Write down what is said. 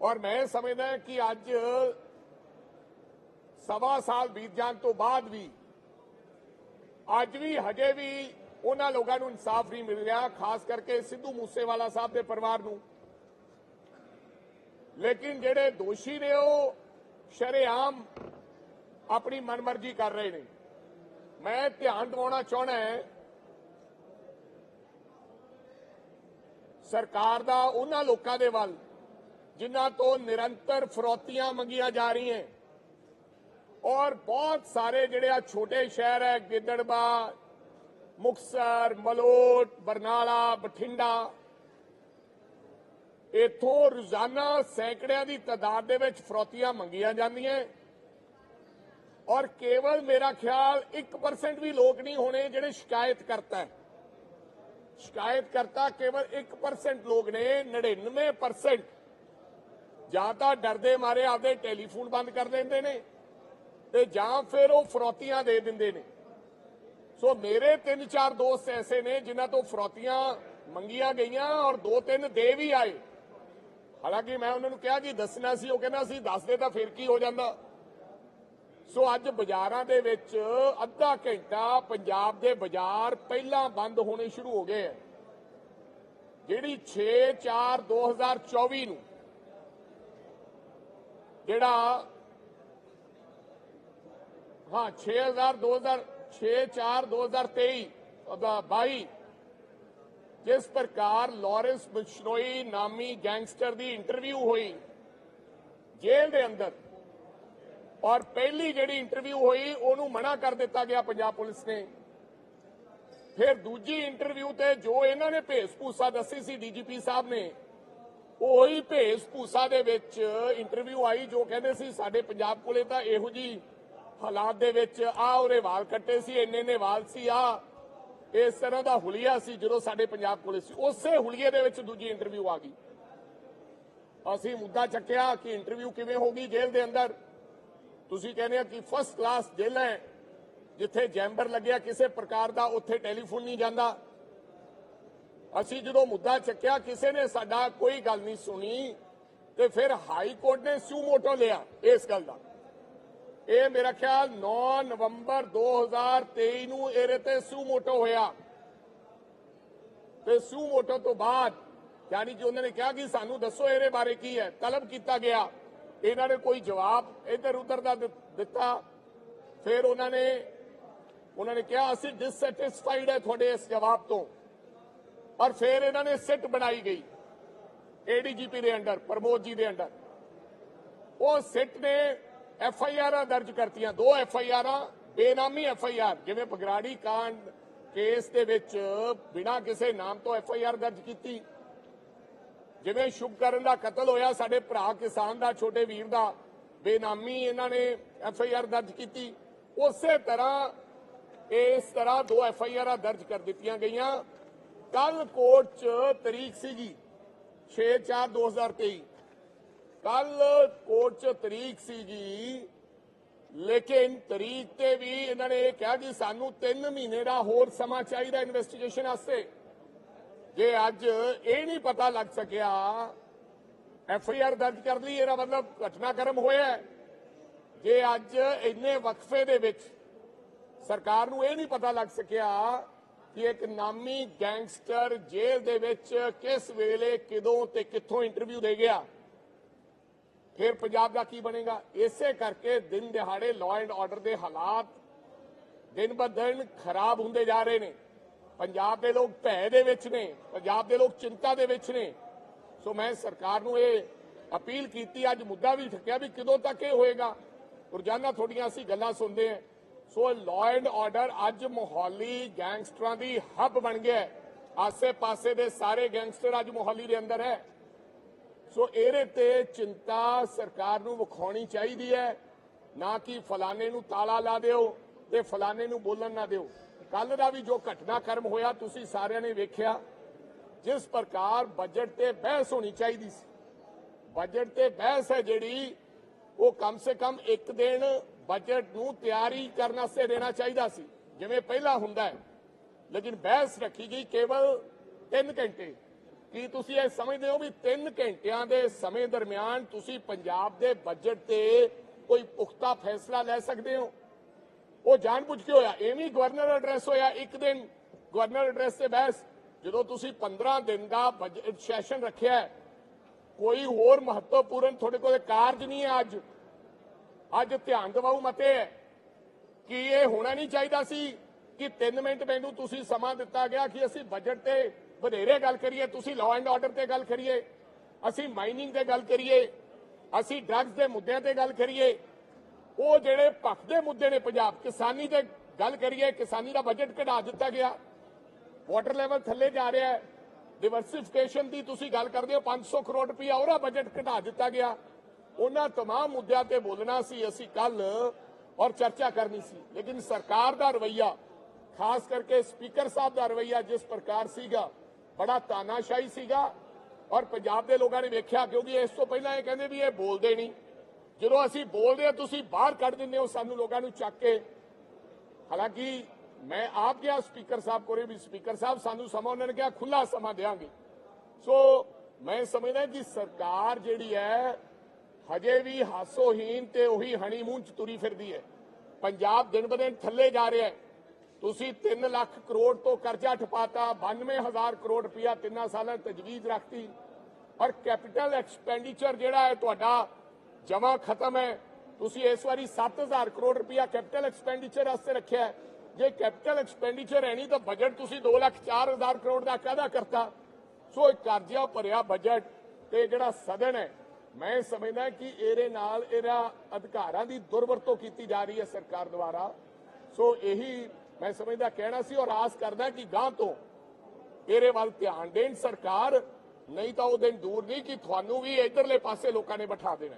ਔਰ ਮੈਂ ਸਮਝਦਾ ਕਿ ਅੱਜ ਸਵਾ ਸਾਲ ਬੀਤ ਜਾਣ ਤੋਂ ਬਾਅਦ ਵੀ ਅੱਜ ਵੀ ਹਜੇ ਵੀ ਉਹਨਾਂ ਲੋਕਾਂ ਨੂੰ ਇਨਸਾਫ ਨਹੀਂ ਮਿਲ ਰਿਹਾ, ਖਾਸ ਕਰਕੇ ਸਿੱਧੂ ਮੂਸੇਵਾਲਾ ਸਾਹਿਬ ਦੇ ਪਰਿਵਾਰ ਨੂੰ। ਲੇਕਿਨ ਜਿਹੜੇ ਦੋਸ਼ੀ ਨੇ ਉਹ ਸ਼ਰੇਆਮ ਆਪਣੀ ਮਨਮਰਜ਼ੀ ਕਰ ਰਹੇ ਨੇ। ਮੈਂ ਧਿਆਨ ਦਿਵਾਉਣਾ ਚਾਹਣਾ ਹੈ ਸਰਕਾਰ ਦਾ, ਉਹਨਾਂ ਲੋਕਾਂ ਦੇ ਵੱਲ ਜਿਨ੍ਹਾਂ ਤੋਂ ਨਿਰੰਤਰ ਫਰੋਤੀਆਂ ਮੰਗੀਆਂ ਜਾ ਰਹੀਆਂ ਔਰ ਬਹੁਤ ਸਾਰੇ ਜਿਹੜੇ ਆ ਛੋਟੇ ਸ਼ਹਿਰ ਹੈ, ਗਿੱਦੜਬਾ ਮੁਕਸਰ ਮਲੋਟ, ਬਰਨਾਲਾ, ਬਠਿੰਡਾ, ਇਥੋਂ ਰੋਜ਼ਾਨਾ ਸੈਂਕੜਿਆਂ ਦੀ ਤਾਦਾਦ ਦੇ ਵਿੱਚ ਫਰੋਤੀਆਂ ਮੰਗੀਆਂ ਜਾਂਦੀਆਂ ਔਰ ਕੇਵਲ ਮੇਰਾ ਖਿਆਲ 1% ਵੀ ਲੋਕ ਨਹੀਂ ਹੋਣੇ ਜਿਹੜੇ ਸ਼ਿਕਾਇਤ ਕਰਤਾ ਹੈ। ਸ਼ਿਕਾਇਤ ਕਰਤਾ ਕੇਵਲ 1% ਲੋਕ ਨੇ 99% ਜਾਂ ਤਾਂ ਡਰਦੇ ਮਾਰੇ ਆਪਦੇ ਟੈਲੀਫੋਨ ਬੰਦ ਕਰ ਦਿੰਦੇ ਨੇ ਤੇ ਜਾਂ ਫਿਰ ਉਹ ਫਰੋਤੀਆਂ ਦੇ ਦਿੰਦੇ ਨੇ। ਸੋ ਮੇਰੇ ਤਿੰਨ ਚਾਰ ਦੋਸਤ ਐਸੇ ਨੇ ਜਿਨ੍ਹਾਂ ਤੋਂ ਫਰੋਤੀਆਂ ਮੰਗੀਆਂ ਗਈਆਂ ਔਰ ਦੋ ਤਿੰਨ ਦੇ ਵੀ ਆਏ। ਹਾਲਾਂਕਿ ਮੈਂ ਉਹਨਾਂ ਨੂੰ ਕਿਹਾ ਕਿ ਦੱਸਣਾ ਸੀ, ਉਹ ਕਹਿੰਦਾ ਸੀ, ਦੱਸਦੇ ਤਾਂ ਫਿਰ ਕੀ ਹੋ ਜਾਂਦਾ। ਸੋ ਅੱਜ ਬਾਜ਼ਾਰਾਂ ਦੇ ਵਿੱਚ ਅੱਧਾ ਘੰਟਾ ਪੰਜਾਬ ਦੇ ਬਾਜ਼ਾਰ ਪਹਿਲਾਂ ਬੰਦ ਹੋਣੇ ਸ਼ੁਰੂ ਹੋ ਗਏ ਹੈ। ਜਿਹੜੀ 6 4 2024 ਨੂੰ ਜਿਹੜਾ ਹਾਂ 6000 2006 4 2023 ਉਹਦਾ 22 ਜਿਸ ਪ੍ਰਕਾਰ ਲਾਰੈਂਸ ਬਿਸ਼ਨੋਈ ਨਾਮੀ ਗੈਂਗਸਟਰ ਦੀ ਇੰਟਰਵਿਊ ਹੋਈ ਜੇਲ੍ਹ ਦੇ ਅੰਦਰ, ਔਰ ਪਹਿਲੀ ਜਿਹੜੀ ਇੰਟਰਵਿਊ ਹੋਈ, ਉਹਨੂੰ ਮਨਾ ਕਰ ਦਿੱਤਾ ਗਿਆ ਪੰਜਾਬ ਪੁਲਿਸ ਨੇ। ਫਿਰ ਦੂਜੀ ਇੰਟਰਵਿਊ ਤੇ ਜੋ ਇਹਨਾਂ ਨੇ ਭੇਸ-ਭੂਸਾ ਦੱਸੀ ਸੀ ਡੀਜੀਪੀ ਸਾਹਿਬ ਨੇ ਉਹੀ ਭੇਸ-ਭੂਸਾ ਦੇ ਵਿੱਚ ਇੰਟਰਵਿਊ ਆਈ, ਜੋ ਕਹਿੰਦੇ ਸੀ, ਸਾਡੇ ਪੰਜਾਬ ਕੋਲੇ ਤਾਂ ਇਹੋ ਜੀ ਹਾਲਾਤ ਦੇ ਵਿੱਚ ਆ ਉਹਦੇ ਵਾਲ ਕੱਟੇ ਸੀ, ਇੰਨੇ ਨੇ ਵਾਲ ਸੀ, ਆ। ਇਸ ਤਰ੍ਹਾਂ ਦਾ ਹੁਲੀਆ ਸੀ, ਜਦੋਂ ਸਾਡੇ ਪੰਜਾਬ ਕੋਲੇ ਸੀ। ਉਸੇ ਹੁਲੀਏ ਦੇ ਵਿੱਚ ਦੂਜੀ ਇੰਟਰਵਿਊ ਆ ਗਈ। ਅਸੀਂ ਮੁੱਦਾ ਚੱਕਿਆ ਕਿ ਇੰਟਰਵਿਊ ਕਿਵੇਂ ਹੋਗੀ ਜੇਲ੍ਹ ਦੇ ਅੰਦਰ। ਤੁਸੀਂ ਕਹਿੰਦੇ ਆ ਕਿ ਫਸਟ ਕਲਾਸ ਜੇਲ੍ਹ ਹੈ, ਜਿੱਥੇ ਜੈਂਬਰ ਲੱਗਿਆ, ਕਿਸੇ ਪ੍ਰਕਾਰ ਦਾ ਉੱਥੇ ਟੈਲੀਫੋਨ ਨਹੀਂ ਜਾਂਦਾ। ਅਸੀਂ ਜਦੋਂ ਮੁੱਦਾ ਚੱਕਿਆ, ਕਿਸੇ ਨੇ ਸਾਡਾ ਕੋਈ ਗੱਲ ਨਹੀਂ ਸੁਣੀ ਤੇ ਫਿਰ ਹਾਈ ਕੋਰਟ ਨੇ ਸਿਊ ਮੋਟੋ ਲਿਆ ਇਸ ਗੱਲ ਦਾ। ਇਹ ਮੇਰਾ ਖਿਆਲ 9 ਨਵੰਬਰ 2023 ਨੂੰ ਇਹਦੇ ਤੇ ਸਿਊ ਮੋਟੋ ਹੋਇਆ। ਤੇ ਸਿਊ ਮੋਟੋ ਤੋਂ ਬਾਅਦ ਯਾਨੀ ਕਿ ਉਹਨਾਂ ਨੇ ਕਿਹਾ ਕਿ ਸਾਨੂੰ ਦੱਸੋ ਇਹਦੇ ਬਾਰੇ ਕੀ ਹੈ, ਤਲਬ ਕੀਤਾ ਗਿਆ। ਇਹਨਾਂ ਨੇ ਕੋਈ ਜਵਾਬ ਇੱਧਰ ਉੱਧਰ ਦਾ ਦਿੱਤਾ। ਫਿਰ ਉਹਨਾਂ ਨੇ ਉਹਨਾਂ ਨੇ ਕਿਹਾ, ਅਸੀਂ ਡਿਸਸੈਟੀਸਫਾਈਡ ਹੈ ਤੁਹਾਡੇ ਇਸ ਜਵਾਬ ਤੋਂ। ਔਰ ਫਿਰ ਇਹਨਾਂ ਨੇ ਸਿੱਟ ਬਣਾਈ ਗਈ। ਏਡੀਜੀਪੀ ਦੇ ਅੰਡਰ, ਪ੍ਰਮੋਦ ਜੀ ਦੇ ਅੰਡਰ। ਉਹ ਸਿੱਟ ਨੇ ਐਫ ਆਈ ਆਰਾਂ ਦਰਜ ਕਰਤੀਆਂ। ਦੋ ਐਫ ਆਈ ਆਰਾਂ ਬੇਨਾਮੀ ਐਫ ਆਈ ਆਰ ਜਿਵੇਂ ਬਗਰਾੜੀ ਕਾਂਡ ਕੇਸ ਦੇ ਵਿੱਚ ਬਿਨਾਂ ਕਿਸੇ ਨਾਮ ਤੋਂ ਐਫ ਆਈ ਆਰ ਦਰਜ ਕੀਤੀ। ਜਿਵੇਂ ਸ਼ੁਭਕਰਨ ਦਾ ਕਤਲ ਹੋਇਆ, ਸਾਡੇ ਭਰਾ ਕਿਸਾਨ ਦਾ, ਛੋਟੇ ਵੀਰ ਦਾ, ਬੇਨਾਮੀ ਇਹਨਾਂ ਨੇ ਐਫ ਆਈ ਆਰ ਦਰਜ ਕੀਤੀ। ਉਸੇ ਤਰ੍ਹਾਂ ਇਸ ਤਰ੍ਹਾਂ ਦੋ ਐਫ ਆਈ ਆਰਾਂ ਦਰਜ ਕਰ ਦਿੱਤੀਆਂ ਗਈਆਂ। ਕੱਲ ਕੋਰਟ 'ਚ ਤਰੀਕ ਸੀਗੀ 6/4/2023 ਕੱਲ ਕੋਰਟ 'ਚ ਤਰੀਕ ਸੀਗੀ, ਲੇਕਿਨ ਤਰੀਕ ਤੇ ਵੀ ਇਹਨਾਂ ਨੇ ਇਹ ਕਿਹਾ ਕਿ ਸਾਨੂੰ 3 ਮਹੀਨੇ ਦਾ ਹੋਰ ਸਮਾਂ ਚਾਹੀਦਾ ਇਨਵੈਸਟੀਗੇਸ਼ਨ ਵਾਸਤੇ। ਜੇ ਅੱਜ ਇਹ ਨਹੀਂ ਪਤਾ ਲੱਗ ਸਕਿਆ, ਐਫ ਆਈ ਆਰ ਦਰਜ ਕਰ ਲਈ, ਇਹਦਾ ਮਤਲਬ ਘਟਨਾਕ੍ਰਮ ਹੋਇਆ ਜੇ ਅੱਜ ਇੰਨੇ ਵਕਫੇ ਦੇ ਵਿੱਚ ਸਰਕਾਰ ਨੂੰ ਇਹ ਨਹੀਂ ਪਤਾ ਲੱਗ ਸਕਿਆ ਕਿ ਇੱਕ ਨਾਮੀ ਗੈਂਗਸਟਰ ਜੇਲ੍ਹ ਦੇ ਵਿੱਚ ਕਿਸ ਵੇਲੇ, ਕਿਦੋਂ ਤੇ ਕਿੱਥੋਂ ਇੰਟਰਵਿਊ ਦੇ ਗਿਆ? ਫਿਰ ਪੰਜਾਬ ਦਾ ਕੀ ਬਣੇਗਾ? ਇਸੇ ਕਰਕੇ ਦਿਨ ਦਿਹਾੜੇ ਲਾਅ ਐਂਡ ਆਰਡਰ ਦੇ ਹਾਲਾਤ ਦਿਨ ਬ ਦਿਨ ਖਰਾਬ ਹੁੰਦੇ ਜਾ ਰਹੇ ਨੇ। ਪੰਜਾਬ ਦੇ ਲੋਕ ਭੈ ਦੇ ਵਿੱਚ ਨੇ, ਪੰਜਾਬ ਦੇ ਲੋਕ ਚਿੰਤਾ ਦੇ ਵਿੱਚ ਨੇ। ਸੋ ਮੈਂ ਸਰਕਾਰ ਨੂੰ ਇਹ ਅਪੀਲ ਕੀਤੀ, ਅੱਜ ਮੁੱਦਾ ਵੀ ਠੱਕਿਆ ਵੀ ਕਦੋਂ ਤੱਕ ਇਹ ਹੋਏਗਾ। ਰੋਜ਼ਾਨਾ ਤੁਹਾਡੀਆਂ ਅਸੀਂ ਗੱਲਾਂ ਸੁਣਦੇ ਹਾਂ। ਸੋ ਲਾਅ ਐਂਡ ਆਰਡਰ ਅੱਜ ਮੋਹਾਲੀ ਗੈਂਗਸਟਰਾਂ ਦੀ ਹੱਬ ਬਣ ਗਿਆ ਆਸੇ-ਪਾਸੇ ਦੇ ਸਾਰੇ ਗੈਂਗਸਟਰ ਅੱਜ ਮੋਹਾਲੀ ਦੇ ਅੰਦਰ ਹੈ। ਸੋ ਇਹਦੇ ਤੇ ਚਿੰਤਾ ਸਰਕਾਰ ਨੂੰ ਵਿਖਾਉਣੀ ਚਾਹੀਦੀ ਹੈ। ਨਾ ਕਿ ਫਲਾਣੇ ਨੂੰ ਤਾਲਾ ਲਾ ਦਿਓ ਤੇ ਫਲਾਣੇ ਨੂੰ ਬੋਲਣ ਨਾ ਦਿਓ। ਕੱਲ ਦਾ ਵੀ ਜੋ ਘਟਨਾਕ੍ਰਮ ਹੋਇਆ, ਤੁਸੀਂ ਸਾਰਿਆਂ ਨੇ ਵੇਖਿਆ। ਜਿਸ ਪ੍ਰਕਾਰ ਬਜਟ ਤੇ ਬਹਿਸ ਹੋਣੀ ਚਾਹੀਦੀ ਸੀ। ਬਜਟ ਤੇ ਬਹਿਸ ਹੈ ਜਿਹੜੀ, ਉਹ ਕਮ ਸੇ ਕਮ ਇੱਕ ਦਿਨ ਬਜਟ ਨੂੰ ਤਿਆਰੀ ਕਰਨ ਵਾਸਤੇ ਦੇਣਾ ਚਾਹੀਦਾ ਸੀ। ਜਿਵੇਂ ਪਹਿਲਾਂ ਹੁੰਦਾ ਹੈ। ਲੇਕਿਨ ਬਹਿਸ ਰੱਖੀ ਗਈ ਕੇਵਲ 3 ਘੰਟੇ। ਕੀ ਤੁਸੀਂ ਇਹ ਸਮਝਦੇ ਹੋ ਵੀ 3 ਘੰਟਿਆਂ ਦੇ ਸਮੇਂ ਦਰਮਿਆਨ ਤੁਸੀਂ ਪੰਜਾਬ ਦੇ ਬਜਟ ਤੇ ਕੋਈ ਪੁਖਤਾ ਫੈਸਲਾ ਲੈ ਸਕਦੇ ਹੋ? ਉਹ ਜਾਣਬੁੱਝ ਕੇ ਹੋਇਆ। ਐਵੇਂ ਗਵਰਨਰ ਐਡਰੈਸ ਹੋਇਆ ਇੱਕ ਦਿਨ। ਗਵਰਨਰ ਐਡਰੈਸ ਤੇ ਬਹਿਸ। ਜਦੋਂ ਤੁਸੀਂ 15 ਦਿਨ ਦਾ ਬਜਟ ਸੈਸ਼ਨ ਰੱਖਿਆ ਕੋਈ ਹੋਰ ਮਹੱਤਵਪੂਰਨ ਤੁਹਾਡੇ ਕੋਲ ਕਾਰਜ ਨਹੀਂ ਹੈ ਅੱਜ। ਅੱਜ ਧਿਆਨ ਦਿਵਾਉ ਮਤੇ। ਹੈ ਕਿ ਇਹ ਹੋਣਾ ਨਹੀਂ ਚਾਹੀਦਾ ਸੀ ਕਿ 3 ਮਿੰਟ ਮੈਨੂੰ ਤੁਸੀਂ ਸਮਾਂ ਦਿੱਤਾ ਗਿਆ ਕਿ ਅਸੀਂ ਬਜਟ ਤੇ ਵਧੇਰੇ ਗੱਲ ਕਰੀਏ, ਤੁਸੀਂ ਲਾਅ ਐਂਡ ਆਰਡਰ ਤੇ ਗੱਲ ਕਰੀਏ, ਅਸੀਂ ਮਾਈਨਿੰਗ ਤੇ ਗੱਲ ਕਰੀਏ, ਅਸੀਂ ਡਰੱਗਸ ਦੇ ਮੁੱਦਿਆਂ ਤੇ ਗੱਲ ਕਰੀਏ, ਉਹ ਜਿਹੜੇ ਪੱਖ ਦੇ ਮੁੱਦੇ ਨੇ ਪੰਜਾਬ, ਕਿਸਾਨੀ ਤੇ ਗੱਲ ਕਰੀਏ, ਕਿਸਾਨੀ ਦਾ ਬਜਟ ਘਟਾ ਦਿੱਤਾ ਗਿਆ। ਵਾਟਰ ਲੈਵਲ ਥੱਲੇ ਜਾ ਰਿਹਾ ਹੈ। ਡਿਵਰਸਿਫਿਕੇਸ਼ਨ ਦੀ ਤੁਸੀਂ ਗੱਲ ਕਰਦੇ ਹੋ 500 ਕਰੋੜ ਰੁਪਇਆ ਉਹਦਾ ਬਜਟ ਘਟਾ ਦਿੱਤਾ ਗਿਆ। ਉਹਨਾਂ तमाम ਮੁੱਦਿਆਂ ਤੇ ਬੋਲਣਾ ਸੀ ਅਸੀਂ ਕੱਲ ਔਰ ਚਰਚਾ ਕਰਨੀ ਸੀ ਲੇਕਿਨ ਸਰਕਾਰ ਦਾ ਰਵਈਆ ਖਾਸ ਕਰਕੇ ਸਪੀਕਰ ਸਾਹਿਬ ਦਾ ਰਵਈਆ ਜਿਸ ਪ੍ਰਕਾਰ ਸੀਗਾ ਬੜਾ ਤਾਨਾਸ਼ਾਹੀ ਸੀਗਾ ਔਰ ਪੰਜਾਬ ਦੇ ਲੋਕਾਂ ਨੇ ਵੇਖਿਆ ਕਿਉਂਕਿ ਇਸ ਤੋਂ ਪਹਿਲਾਂ ਇਹ ਕਹਿੰਦੇ ਵੀ ਇਹ ਬੋਲਦੇ ਨਹੀਂ ਜਦੋਂ ਅਸੀਂ ਬੋਲਦੇ ਹਾਂ ਤੁਸੀਂ ਬਾਹਰ ਕੱਢ ਦਿੰਦੇ ਹੋ ਸਾਨੂੰ ਲੋਕਾਂ ਨੂੰ ਚੱਕ ਕੇ ਹਾਲਾਂਕਿ ਮੈਂ ਆਪ ਗਿਆ ਸਪੀਕਰ ਸਾਹਿਬ ਕੋਲੇ ਵੀ ਸਪੀਕਰ ਸਾਹਿਬ ਸਾਨੂੰ ਸਮਾਂ ਉਹਨਾਂ ਨੇ ਕਿਹਾ ਖੁੱਲਾ ਸਮਾਂ ਦੇਵਾਂਗੇ ਸੋ ਮੈਂ ਸਮਝਦਾ ਕਿ ਸਰਕਾਰ ਜਿਹੜੀ ਹੈ ਹਜੇ ਵੀ ਹਾਸੋਹੀਨ ਤੇ ਉਹੀ ਹਨੀਮੂਨ ਚ ਤੁਰੀ ਫਿਰਦੀ ਹੈ। ਪੰਜਾਬ ਦਿਨ ਬ ਥੱਲੇ ਜਾ ਰਿਹਾ ਹੈ। ਤੁਸੀਂ 3 ਲੱਖ ਕਰੋੜ ਤੋਂ ਕਰਜ਼ਾ ਠਪਾਤਾ 92000 ਕਰੋੜ ਰੁਪਇਆ ਤਿੰਨਾਂ ਸਾਲਾਂ ਤਜਵੀਜ਼ ਰੱਖਤੀ। ਔਰ ਕੈਪੀਟਲ ਐਕਸਪੈਂਡੀਚਰ ਜਿਹੜਾ ਹੈ, ਤੁਹਾਡਾ ਜਮਾ ਖਤਮ ਹੈ। ਤੁਸੀਂ ਇਸ ਵਾਰੀ 7000 ਕਰੋੜ ਰੁਪਇਆ ਕੈਪੀਟਲ ਐਕਸਪੈਂਡੀਚਰ ਵਾਸਤੇ ਰੱਖਿਆ ਜੇ ਕੈਪੀਟਲ ਐਕਸਪੈਂਡੀਚਰ ਹੈ ਨਹੀਂ ਤਾਂ ਬਜਟ ਤੁਸੀਂ 2 ਲੱਖ 4000 ਕਰੋੜ ਦਾ ਕਾਹਦਾ ਕਰਤਾ? ਸੋ ਇਹ ਕਰਜ਼ਾ ਭਰਿਆ ਬਜਟ ਤੇ ਜਿਹੜਾ ਸਦਨ ਹੈ ਮੈਂ ਸਮਝਦਾ ਕਿ ਇਹਦੇ ਨਾਲ ਇਹਦਾ ਅਧਿਕਾਰਾਂ ਦੀ ਦੁਰਵਰਤੋਂ ਕੀਤੀ ਜਾ ਰਹੀ ਹੈ ਸਰਕਾਰ ਦੁਆਰਾ। ਸੋ ਇਹੀ ਮੈਂ ਸਮਝਦਾ, ਕਹਿਣਾ ਸੀ ਔਰ ਆਸ ਕਰਦਾ ਕਿ ਗਾਂ ਤੋਂ ਇਹਦੇ ਵੱਲ ਧਿਆਨ ਦੇਣ ਸਰਕਾਰ, ਨਹੀਂ ਤਾਂ ਉਹ ਦਿਨ ਦੂਰ ਨਹੀਂ ਕਿ ਤੁਹਾਨੂੰ ਵੀ ਇਧਰਲੇ ਪਾਸੇ ਲੋਕਾਂ ਨੇ ਬਿਠਾ ਦੇਣਾ।